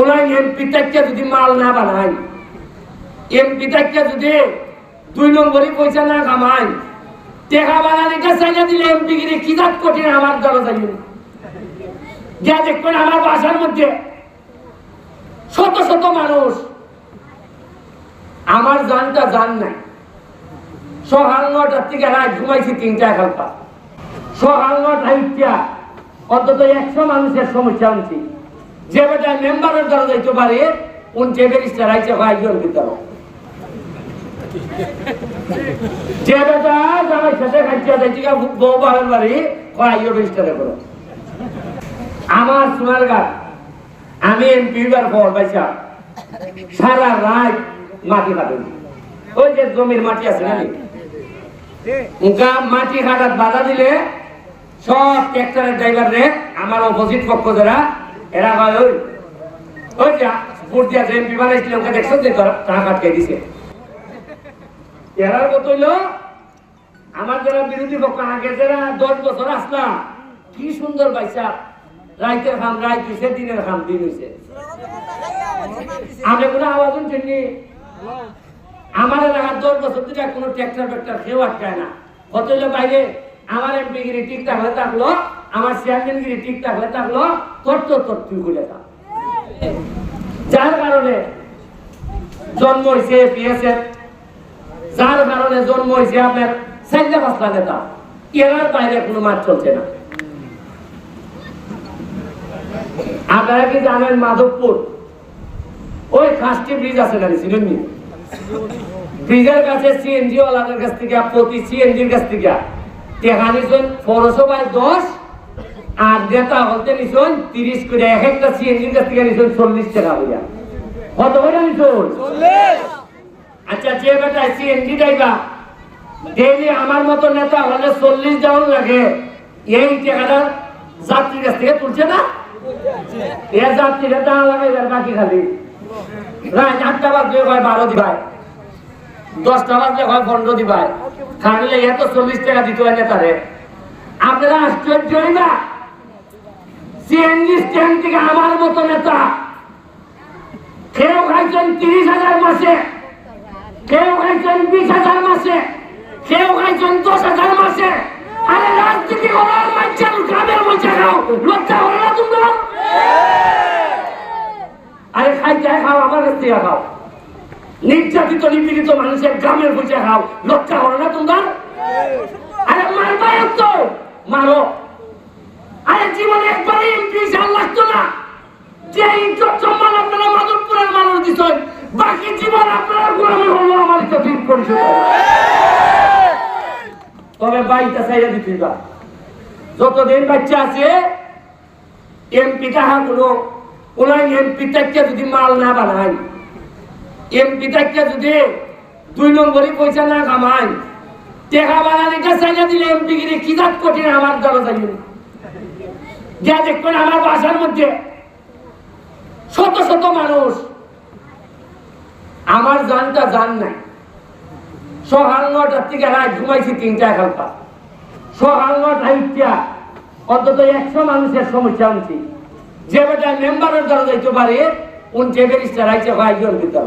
ওনার MP থেকে যদি মাল না বানায় এমপি থেকে যদি দুই নম্বরই পয়সা না কামায়, টেকা বানানিকে চাইলে দিলে এমপি গিরি কি জাত কঠিন আমার দ্বারা যাই যা দেখবেন আমার বাসার মধ্যে শত শত মানুষ, আমার জানটা জান নাই। সকাল নটার থেকে রাত ঘুমাইছি তিনটা এগারোটা। সকাল নটা উঠিয়া অন্তত একশো মানুষের সমস্যা আনছি। যে বেটা মেম্বারের দ্বারা যাইতে পারে উন যে বেরিস্টার আইছে একজন ভিতর যে বেটা জামাই সাথে খাইছে যাইতে বউ বাবার বাড়ি আইও বেরিস্টারে করো। আমার সোনার গাছ আমি এমপি বার পর পাইছা সারা রাত মাটি কাটুন ওই যে জমির মাটি আছে না উনকা মাটি কাটাত বাধা দিলে সব ট্রাক্টরের ড্রাইভার রে, আমার অপোজিট পক্ষ যারা এরা কয় ওই ওই যে ভোট দিয়া যে এমপি বানাইছিল, ওকে দেখছ যে টাকা কাটকে দিছে? এরার মতো হইল, আমার যারা বিরোধী পক্ষ, আগে যারা দশ বছর আসলাম কি সুন্দর পাইছা। রাইতের খাম, রাইত হইছে, দিনের খাম, দিন হইছে। আমি কোনো আওয়াজ শুনি আমার এলাকার দশ বছর ধরে কোনো ট্রাক্টর ফ্যাক্টর কেউ আটকায় না। কত বাইরে? আমার এমপি গিরি ঠিক থাকলে থাকল, আমার চেয়ারম্যান গিরি ঠিক থাকলে থাকল তোর তোর তোর তুই খুলে থাক যার কারণে জন্ম হয়েছে পিএসএফ যার কারণে জন্ম হয়েছে আপনার সাইডে পাঁচটা নেতা এরার বাইরে কোনো মাঠ চলছে না। আপনারা কি জানেন মাধবপুর? ওই খাসটি ব্রিজ আছে না ছিলেন নি? ব্রিজের কাছে সিএনজি ওয়ালাদের কাছ থেকে, প্রতি সিএনজির কাছ থেকে টেকা নিছেন পৌরসভায় দশ আর নেতা হলতে নিছেন তিরিশ করে এক একটা সিএনজির কাছ থেকে নিছেন চল্লিশ টাকা হইয়া। কত করে নিছেন আচ্ছা যে বেটা সিএনজি ড্রাইভার ডেইলি আমার মতো নেতা হলে চল্লিশ ডাউন লাগে। এই টাকাটা যাত্রীর কাছ থেকে তুলছে না? এ যাত্রীরা দাঁড়া লাগাই বাকি খালি। রাত আটটা বাজলে হয় বারো দিবায় দশটা বাজলে হয় পনেরো দিবায় খাটলে এত চল্লিশ টাকা দিতে হয় নেতারে। আপনারা আশ্চর্য না? সিএনজি স্ট্যান্ড থেকে আমার মতো নেতা। কেউ খাইছেন তিরিশ হাজার মাসে। কেউ খাইছেন বিশ হাজার মাসে। কেউ খাইছেন দশ হাজার মাসে। আরে রাজনীতি করার মানুষের গ্রামের মধ্যে খাও। লজ্জা করে না তোমরা? আরে খাইতে খাও আমার কাছ থেকে খাও। নির্যাতিত, নিপীড়িত মানুষের গ্রামের বুঝে খাও লজ্জা করো না তোমরা? আরে মারবা তো! মারো। আরে জীবনে একবারে এমপি সাল লাগতো না। যে ইজ্জত সম্মান আপনারা মাধবপুরের মানুষ দিচ্ছেন বাকি জীবন আপনারা গোলামি হলো আমার ইজ্জত ঠিক পরিশোধ। তবে বাইটা চাইয়া দিতে যতদিন বাচ্চা আছে এমপি তাহা কোনো ওনার এমপি থেকে যদি মাল না বানায় এমপি থেকে যদি দুই নম্বরই পয়সা না কামায় টেকা বানানিকে চাইলে দিলে এমপি গিরি কি জাত কঠিন আমার দ্বারা যাই যা দেখবেন আমার বাসার মধ্যে শত শত মানুষ, আমার জানটা জান নাই। সকাল নটার থেকে রাত ঘুমাইছি তিনটা এগারোটা। সকাল নটা উঠিয়া অন্তত একশো মানুষের সমস্যা আনছি যে বেটা মেম্বারের দ্বারা যাইতে পারে, উন যে বেরিস্টার আইছে হয় একজন ভিতর।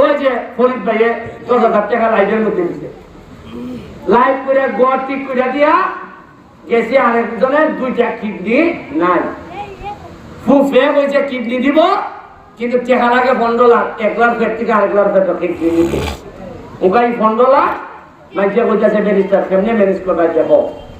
ওই যে ফরিদ ভাইয়ে দশ হাজার টাকা লাইভের মধ্যে দিছে। লাইভ করে গোয়া ঠিক করে দিয়া গেছে আরেকজনের দুইটা কিডনি নাই। ফুফে কইছে, কিডনি দিব, কিন্তু টেকা লাগে পনেরো লাখ এক লাখ পেট থেকে আরেক লাখ পেট কিডনি নিতে ওখানে পনেরো লাখ মাইছে কইতেছে, ব্যারিস্টার, কেমনে ম্যানেজ করবা যাব